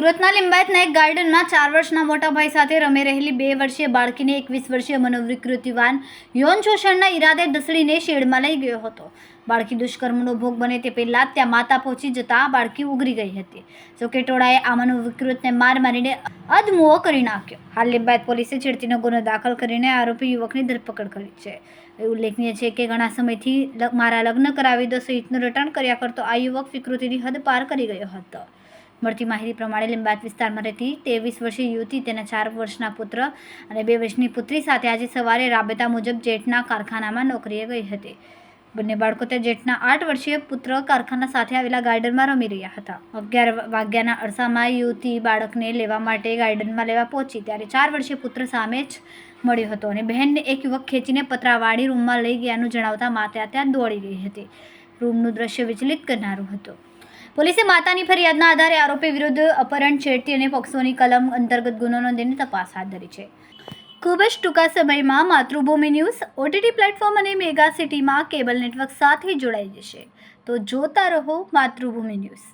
સુરતના લિંબાયતના એક ગાર્ડનમાં ચાર વર્ષના મોટા ભાઈ સાથે રમી રહેલી બે વર્ષીય બાળકીને એકવીસ વર્ષીય મનોવિકૃતિવાન યૌન શોષણના ઈરાદે દસડીને શેડમાં લઈ ગયો હતો. બાળકી દુષ્કર્મનો ભોગ બને તે પહેલાં ત્યાં માતા પહોંચી જતાં બાળકી ઉગરી ગઈ હતી. જોકે ટોળાએ આ મનોવિકૃતને માર મારીને અધમુઓ કરી નાખ્યો. હાલ લિંબાયત પોલીસે છેડતીનો ગુનો દાખલ કરીને આરોપી યુવકની ધરપકડ કરી છે. ઉલ્લેખનીય છે કે ઘણા સમયથી મારા લગ્ન કરાવી દો સહિતનું રટણ કર્યા કરતો આ યુવક વિકૃતિની હદ પાર કરી ગયો હતો. મળતી માહિતી પ્રમાણે લીંબાયત વિસ્તારમાં રહેતી ત્રેવીસ વર્ષીય યુવતી તેના ચાર વર્ષના પુત્ર અને બે વર્ષની પુત્રી સાથે આજે સવારે રાબેતા મુજબ જેઠના કારખાનામાં નોકરીએ ગઈ હતી. બંને બાળકો તે જેઠના આઠ વર્ષીય પુત્ર કારખાના સાથે આવેલા ગાર્ડનમાં રમી રહ્યા હતા. અગિયાર વાગ્યાના અરસામાં યુવતી બાળકને લેવા માટે ગાર્ડનમાં લેવા પહોંચી. ત્યારે ચાર વર્ષીય પુત્ર સામે જ મળ્યો હતો અને બહેનને એક યુવક ખેંચીને પતરાવાળી રૂમમાં લઈ ગયાનું જણાવતા માતા ત્યાં દોડી ગઈ હતી. રૂમનું દ્રશ્ય વિચલિત કરનારું હતું. પોલીસે માતાની ફરિયાદના આધારે આરોપી વિરુદ્ધ અપહરણ છેડતી અને પોક્સોની કલમ અંતર્ગત ગુનો નોંધીને તપાસ હાથ ધરી છે. ખૂબ જ ટૂંકા સમયમાં માતૃભૂમિ ન્યૂઝ, ઓટીટી પ્લેટફોર્મ અને મેગા સિટીમાં કેબલ નેટવર્ક સાથે જોડાઈ જશે. તો જોતા રહો માતૃભૂમિ ન્યૂઝ.